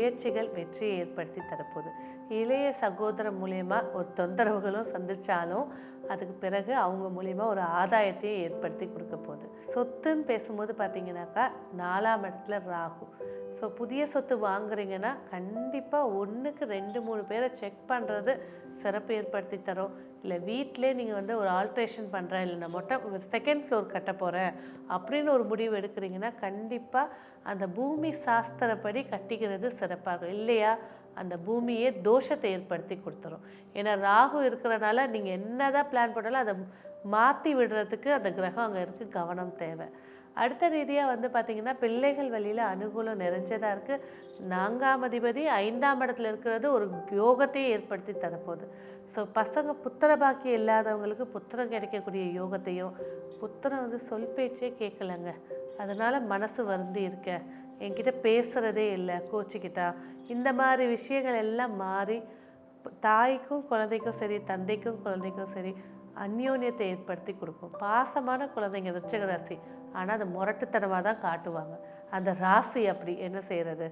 முயற்சிகள் வெற்றியை ஏற்படுத்தி தரப்போகுது. இளைய சகோதரர் மூலயமா ஒரு தொந்தரவுகளும் சந்திச்சாலும் அதுக்கு பிறகு அவங்க மூலயமா ஒரு ஆதாயத்தையும் ஏற்படுத்தி கொடுக்க போகுது. சொத்துன்னு பேசும்போது பார்த்தீங்கன்னாக்கா நாலாம் இடத்துல ராகு. ஸோ புதிய சொத்து வாங்குறீங்கன்னா கண்டிப்பாக ஒன்றுக்கு ரெண்டு மூணு பேரை செக் பண்ணுறது சிறப்பு ஏற்படுத்தி தரும். இல்லை வீட்டிலே நீங்கள் வந்து ஒரு ஆல்ட்ரேஷன் பண்ணுறேன் இல்லை நான் மொட்டை செகண்ட் ஃப்ளோர் கட்ட போகிறேன் அப்படின்னு ஒரு முடிவு எடுக்கிறீங்கன்னா கண்டிப்பாக அந்த பூமி சாஸ்திரப்படி கட்டிக்கிறது சிறப்பாக இருக்கும். இல்லையா? அந்த பூமியே தோஷத்தை ஏற்படுத்தி கொடுத்துரும். ஏன்னா ராகு இருக்கிறனால நீங்கள் என்னதான் பிளான் பண்ணாலும் அதை மாற்றி விடுறதுக்கு அந்த கிரகம் அங்கே இருக்குது கவனம் தேவை. அடுத்த ரீதியாக வந்து பார்த்திங்கன்னா பிள்ளைகள் வழியில் அனுகூலம் நிறைஞ்சதாக இருக்குது நான்காம் அதிபதி ஐந்தாம் இடத்துல இருக்கிறது ஒரு யோகத்தையே ஏற்படுத்தி தரப்போகுது. ஸோ பசங்க புத்திர பாக்கியம் இல்லாதவங்களுக்கு புத்திரம் கிடைக்கக்கூடிய யோகத்தையும் புத்திரம் வந்து சொல் பேச்சே கேட்கலங்க. அதனால் மனசு வருந்தி இருக்க என்கிட்ட பேசுகிறதே இல்லை கோச்சிக்கிட்டா. இந்த மாதிரி விஷயங்கள் எல்லாம் மாறி தாய்க்கும் குழந்தைக்கும் சரி தந்தைக்கும் குழந்தைக்கும் சரி அந்யோன்யத்தை ஏற்படுத்தி கொடுக்கும். பாசமான குழந்தைங்க விருச்சக ராசி. ஆனால் அது முரட்டுத்தனமாக தான் காட்டுவாங்க. அந்த ராசி அப்படி என்ன செய்கிறது